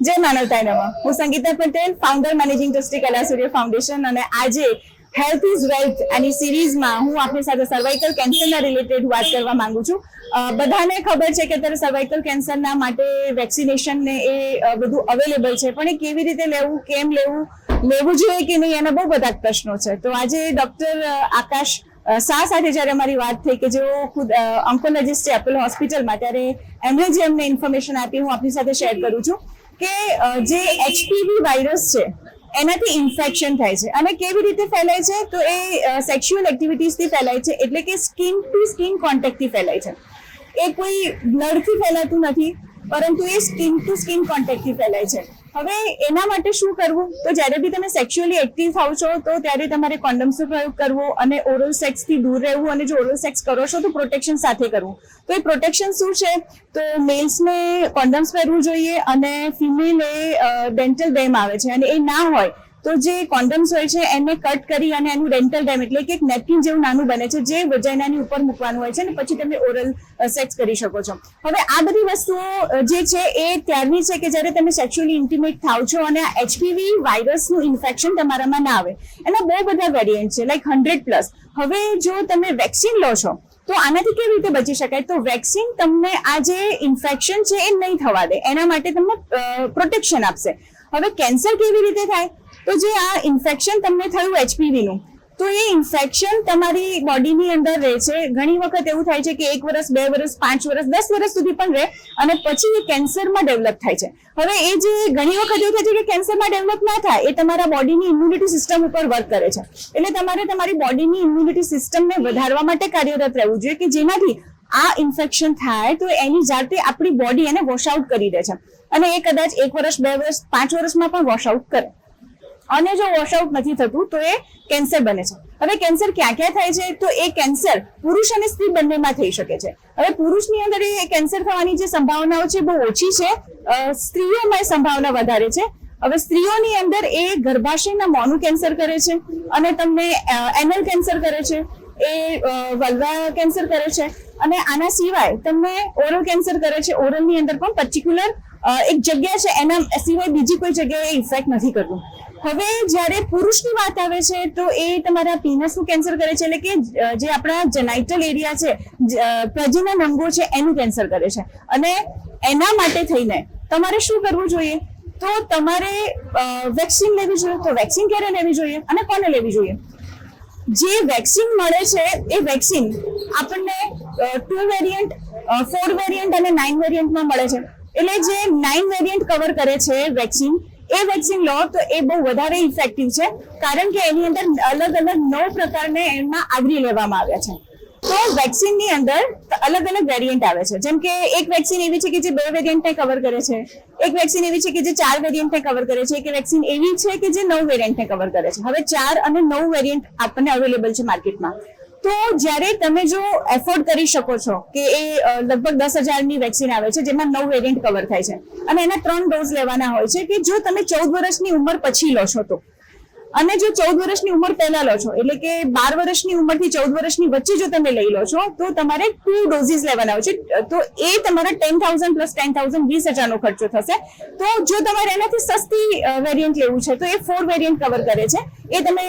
જય માનવતા નમઃ. હું Sangita Patel founder managing trustee Kala Surya foundation અને આજે હેલ્થ ઇઝ વેલ્થ આની સિરીઝમાં હું આપની સાથે સર્વાઇકલ કેન્સરના રિલેટેડ વાત કરવા માંગુ છું. બધાને ખબર છે કે અત્યારે સર્વાઇકલ કેન્સરના માટે વેક્સિનેશન ને એ બધું અવેલેબલ છે. પણ એ કેવી રીતે લેવું, કેમ લેવું લેવું જોઈએ કે નહીં એના બહુ બધા પ્રશ્નો છે. તો આજે ડોક્ટર આકાશ શાહ સાથે જ્યારે અમારી વાત થઈ કે જેઓ ખુદ ઓન્કોલોજીસ્ટ છે એપોલો હોસ્પિટલમાં ત્યારે એમણે જે અમને ઇન્ફોર્મેશન આપી હું આપની સાથે શેર કરું છું. કે જે એચપીવી વાયરસ છે, એનાથી ઇન્ફેક્શન થાય છે. અને કેવી રીતે ફેલાય છે? તો એ સેક્સ્યુઅલ એક્ટિવિટીઝથી ફેલાય છે, એટલે કે સ્કિન ટુ સ્કિન કોન્ટેક્ટથી ફેલાય છે. એ કોઈ બ્લડથી ફેલાતું નથી, પરંતુ એ સ્કિન ટુ સ્કિન કોન્ટેક્ટથી ફેલાય છે. હવે એના માટે શું કરવું? તો જ્યારે બી તમે સેક્સ્યુઅલી એક્ટિવ થાવ છો, તો ત્યારે તમારે કોન્ડમ્સનો પ્રયોગ કરવો અને ઓરલ સેક્સથી દૂર રહેવું અને જો ઓરલ સેક્સ કરો છો, તો પ્રોટેક્શન સાથે કરવું. તો એ પ્રોટેક્શન શું છે? તો મેલ્સને કોન્ડમ્સ પહેરવું જોઈએ અને ફિમેલે ડેન્ટલ ડેમ આવે છે. અને એ ના હોય તો જે કોન્ડમ્સ હોય છે, એને કટ કરી અને એનું ડેન્ટલ ડેમ એટલે કે એક નેપકિન જેવું નાનું બને છે, જે વજાઇનાની ઉપર મૂકવાનું હોય છે અને પછી તમે ઓરલ સેક્સ કરી શકો છો. હવે આ બધી વસ્તુઓ જે છે એ ત્યારની છે કે જ્યારે તમે સેક્સ્યુઅલી ઇન્ટિમેટ થાવ છો અને આ એચપીવી વાયરસનું ઇન્ફેક્શન તમારામાં ના આવે, એના બહુ બધા વેરિયન્ટ છે લાઈક હંડ્રેડ પ્લસ હવે જો તમે વેક્સિન લો છો, તો આનાથી કેવી રીતે બચી શકાય? તો વેક્સિન તમને આ જે ઇન્ફેક્શન છે એ નહીં થવા દે, એના માટે તમને પ્રોટેક્શન આપશે. હવે કેન્સર કેવી રીતે થાય? તો જે આ ઇન્ફેક્શન તમને થયું એચપીવીનું તો એ ઇન્ફેક્શન તમારી બોડીની અંદર રહે છે. ઘણી વખત એવું થાય છે કે એક વર્ષ બે વર્ષ પાંચ વર્ષ દસ વર્ષ સુધી પણ રહે અને પછી એ કેન્સરમાં ડેવલપ થાય છે. હવે એ જે ઘણી વખત એવું થાય છે કે કેન્સરમાં ડેવલપ ના થાય, એ તમારા બોડીની ઇમ્યુનિટી સિસ્ટમ ઉપર વર્ક કરે છે. એટલે તમારે તમારી બોડીની ઇમ્યુનિટી સિસ્ટમને વધારવા માટે કાર્યરત રહેવું જોઈએ કે જેનાથી આ ઇન્ફેક્શન થાય તો એની જાતે આપણી બોડી એને વોશ આઉટ કરી દે છે. અને એ કદાચ એક વર્ષ બે વર્ષ પાંચ વર્ષમાં પણ વોશ આઉટ કરે. અને જો વોશઆઉટ નથી થતું, તો એ કેન્સર બને છે. હવે કેન્સર ક્યાં ક્યાં થાય છે? તો એ કેન્સર પુરુષ અને સ્ત્રી બંનેમાં થઈ શકે છે. હવે પુરુષની અંદર એ કેન્સર થવાની જે સંભાવનાઓ છે બહુ ઓછી છે. સ્ત્રીઓમાં સંભાવના વધારે છે. હવે સ્ત્રીઓની અંદર એ ગર્ભાશયના મોનું કેન્સર કરે છે અને તમને એનલ કેન્સર કરે છે. એ વલ્વા કેન્સર કરે છે. અને આના સિવાય તમને ઓરલ કેન્સર કરે છે. ઓરલની અંદર પણ પર્ટિક્યુલર એક જગ્યા છે. એના સિવાય બીજી કોઈ જગ્યાએ ઇફેક્ટ નથી કરતું. હવે જ્યારે પુરુષની વાત આવે છે, તો એ તમારા પીનસનું કેન્સર કરે છે, એટલે કે જે આપણા જેનાઇટલ એરિયા છે પ્રજનન અંગો છે, એનું કેન્સર કરે છે. અને એના માટે થઈને તમારે શું કરવું જોઈએ? તો તમારે વેક્સિન લેવી જોઈએ, તો વેક્સિન ક્યારે લેવી જોઈએ અને કોને લેવી જોઈએ? જે વેક્સિન મળે છે, એ વેક્સિન આપણને ટુ વેરિયન્ટ ફોર વેરિયન્ટ અને નાઇન વેરિયન્ટમાં મળે છે. એટલે જે નાઇન વેરિયન્ટ કવર કરે છે વેક્સિન એ વેક્સિન લો તો એ બહુ વધારે ઇફેક્ટિવ છે, કારણ કે એની અંદર અલગ અલગ નવ પ્રકારને એમાં આવરી લેવામાં આવ્યા છે. તો વેક્સિનની અંદર અલગ અલગ વેરિયન્ટ આવે છે. જેમ કે એક વેક્સિન એવી છે કે જે બે વેરિયન્ટને કવર કરે છે, એક વેક્સિન એવી છે કે જે ચાર વેરિયન્ટને કવર કરે છે, એક વેક્સિન એવી છે કે જે નવ વેરિયન્ટને કવર કરે છે. હવે ચાર અને નવ વેરિયન્ટ આપણને અવેલેબલ છે માર્કેટમાં તો જ્યારે તમે જો એફોર્ડ કરી શકો છો કે એ લગભગ દસ હજારની વેક્સિન આવે છે, જેમાં નવ વેરિયન્ટ કવર થાય છે. અને એના ત્રણ ડોઝ લેવાના હોય છે કે જો તમે ચૌદ વર્ષની ઉંમર પછી લો છો તો. અને જો ચૌદ વર્ષની ઉંમર પહેલા લો છો, એટલે કે બાર વર્ષની ઉંમરથી ચૌદ વર્ષની વચ્ચે જો તમે લઈ લો છો, તો તમારે ટુ ડોઝીસ લેવાના હોય છે. તો એ તમારા ten thousand plus ten thousand વીસ હજારનો ખર્ચો થશે. તો જો તમારે એનાથી સસ્તી વેરિયન્ટ લેવું છે, તો એ ફોર વેરિયન્ટ કવર કરે છે. એ તમે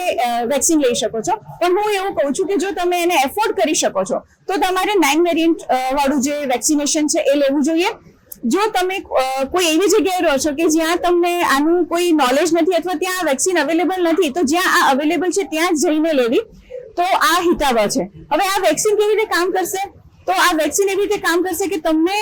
વેક્સિન લઈ શકો છો. પણ હું એવું કહું છું કે જો તમે એને એફોર્ડ કરી શકો છો, તો તમારે નાઇન વેરિયન્ટ વાળું જે વેક્સિનેશન છે એ લેવું જોઈએ. જો તમે કોઈ એવી જગ્યાએ રહો છો કે જ્યાં તમને આનું કોઈ નોલેજ નથી અથવા ત્યાં વેક્સિન અવેલેબલ નથી, તો જ્યાં આ અવેલેબલ છે ત્યાં જ જઈને લેવી, તો આ હિતાવહ છે. હવે આ વેક્સિન કેવી રીતે કામ કરશે? તો આ વેક્સિન એવી રીતે કામ કરશે કે તમને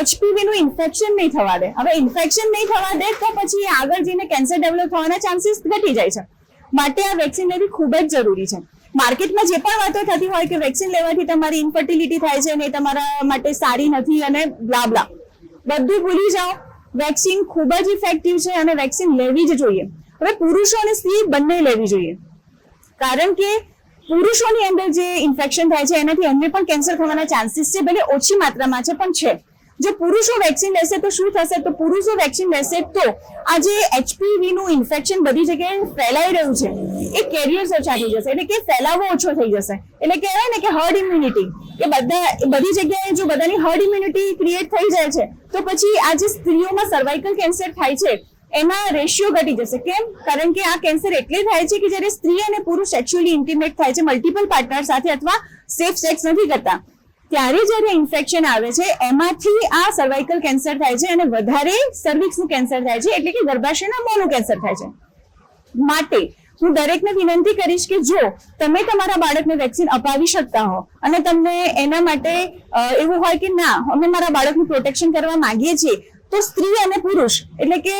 એચપીવી નું ઇન્ફેક્શન નહીં થવા દે. હવે ઇન્ફેક્શન નહીં થવા દે તો પછી આગળ જઈને કેન્સર ડેવલપ થવાના ચાન્સીસ ઘટી જાય છે. માટે આ વેક્સિન લેવી ખૂબ જ જરૂરી છે. માર્કેટમાં જે પણ વાતો થતી હોય કે વેક્સિન લેવાથી તમારી ઇન્ફર્ટિલિટી થાય છે ને તમારા માટે સારી નથી અને બ્લા બ્લા બધું ભૂલી જાઓ. વેક્સિન ખૂબ જ ઇફેક્ટિવ છે અને વેક્સિન લેવી જ જોઈએ. હવે પુરુષો અને સ્ત્રી બંને લેવી જોઈએ. કારણ કે પુરુષોની અંદર જે ઇન્ફેક્શન થાય છે, એનાથી એમને પણ કેન્સર થવાના ચાન્સીસ છે, ભલે ઓછી માત્રામાં છે, પણ છે. જો પુરુષો વેક્સિન લેશે તો શું થશે? તો પુરુષો વેક્સિન લેશે તો આ જે એચપીવી નું ઇન્ફેક્શન બધી જગ્યાએ ફેલાઈ રહ્યું છે. એ કેરિયર્સ ઓછા થઈ જશે. એટલે કે ફેલાવો ઓછો થઈ જશે. એટલે કહેવાય ને કે હર્ડ ઇમ્યુનિટી એ બધા, બધી જગ્યાએ જો બધાની હર્ડ ઇમ્યુનિટી ક્રિએટ થઈ જાય છે તો પછી આ જે સ્ત્રીઓમાં સર્વાઇકલ કેન્સર થાય છે એના રેશિયો ઘટી જશે. કેમ? કારણ કે આ કેન્સર એટલે થાય છે કે જ્યારે સ્ત્રી અને પુરુષ સેક્સ્યુઅલી ઇન્ટિમેટ થાય છે મલ્ટિપલ પાર્ટનર સાથે અથવા સેફ સેક્સ નથી કરતા. ત્યારે જ્યારે ઇન્ફેક્શન આવે છે, એમાંથી આ સર્વાઇકલ કેન્સર થાય છે અને વધારે સર્વિક્સનું કેન્સર થાય છે, એટલે કે ગર્ભાશયના મોનું કેન્સર થાય છે. માટે હું દરેકને વિનંતી કરીશ કે જો તમે તમારા બાળકને વેક્સિન અપાવી શકતા હો અને તમને એના માટે એવું હોય કે ના, અમે મારા બાળકનું પ્રોટેક્શન કરવા માંગીએ છીએ, તો સ્ત્રી અને પુરુષ, એટલે કે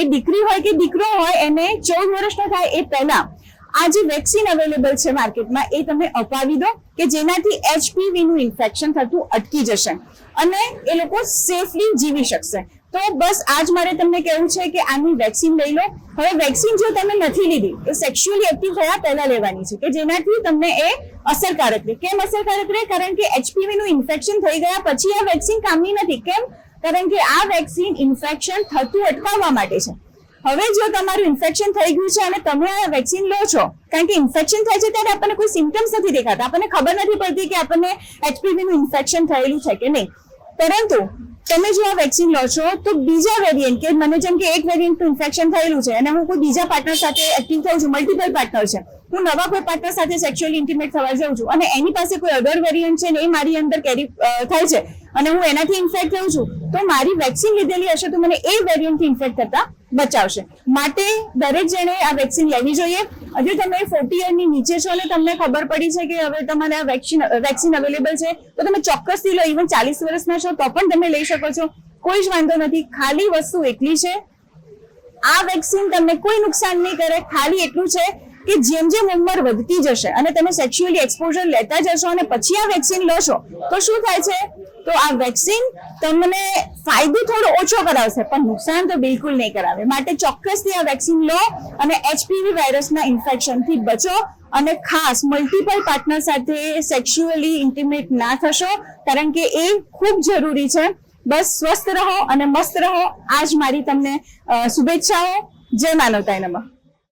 એ દીકરી હોય કે દીકરો હોય, એને ચૌદ વર્ષનો થાય એ પહેલા, આ જે વેક્સિન અવેલેબલ છે માર્કેટમાં, એ તમે અપાવી દો કે જેનાથી એચપીવી નું ઇન્ફેક્શન થતું અટકી જશે અને એ લોકો સેફલી જીવી શકશે. તો બસ આજ મારે તમને કહેવું છે કે આની વેક્સિન લઈ લો. હવે વેક્સિન જો તમે નથી લીધી, તો સેક્સ્યુઅલી એક્ટિવ થયા પહેલા લેવાની છે, કે જેનાથી તમને એ અસરકારક રહે. કેમ અસરકારક રહે? કારણ કે એચપીવી નું ઇન્ફેક્શન થઈ ગયા પછી આ વેક્સિન કામની નથી. કેમ? કારણ કે આ વેક્સિન ઇન્ફેક્શન થતું અટકાવવા માટે છે. હવે જો તમારું ઇન્ફેક્શન થઈ ગયું છે અને તમે આ વેક્સિન લો છો, કારણ કે ઇન્ફેક્શન થાય છે ત્યારે આપણને કોઈ સિમ્ટમ્સ નથી દેખાતા. આપણને ખબર નથી પડતી કે આપણને એચપીવી નું ઇન્ફેક્શન થયેલું છે કે નહીં. પરંતુ તમે જો આ વેક્સિન લો છો, તો બીજા વેરિયન્ટ કે મને જેમ કે એક વેરિયન્ટ ઇન્ફેક્શન થયેલું છે, અને હું કોઈ બીજા પાર્ટનર સાથે એક્ટિવ થઉં છું મલ્ટિપલ પાર્ટનર છે, હું નવા કોઈ પાર્ટનર સાથે સેક્સ્યુઅલ ઇન્ટિમેટ થવા જાઉં છું, અને એની પાસે કોઈ અધર વેરિયન્ટ છે ને એ મારી અંદર કેરી થાય છે, અને હું એનાથી ઇન્ફેક્ટ થઉં છું, તો મારી વેક્સિન લીધેલી હશે તો મને એ વેરિયન્ટથી ઇન્ફેક્ટ થતા બચાવશે. માટે દરેક જણે આ વેક્સિન લેવી જોઈએ. હજુ તમે ફોર્ટી યરની નીચે છો અને તમને ખબર પડી છે કે હવે તમારે આ વેક્સિન વેક્સિન અવેલેબલ છે, તો તમે ચોક્કસથી લો ઇવન ચાલીસ વર્ષના છો તો પણ તમે લઈ શકો છો. કોઈ જ વાંધો નથી. ખાલી વસ્તુ એટલી છે, આ વેક્સિન તમને કોઈ નુકસાન નહીં કરે. ખાલી એટલું છે કે જેમ જેમ ઉંમર વધતી જશે અને તમે સેક્સ્યુઅલી એક્સપોઝર લેતા જશો અને પછી આ વેક્સિન લેશો, તો શું થાય છે? તો આ વેક્સિન તમને ફાયદો થોડો ઓછો કરાવશે, પણ નુકસાન તો બિલકુલ નહીં કરાવે. માટે ચોક્કસથી આ વેક્સિન લો અને એચપીવી વાયરસના ઇન્ફેક્શનથી બચો અને ખાસ મલ્ટિપલ પાર્ટનર સાથે સેક્સ્યુઅલી ઇન્ટિમેટ ના થશો, કારણ કે એ ખૂબ જરૂરી છે. બસ સ્વસ્થ રહો અને મસ્ત રહો. આજ મારી તમને શુભેચ્છાઓ. જય માનવતા નમઃ.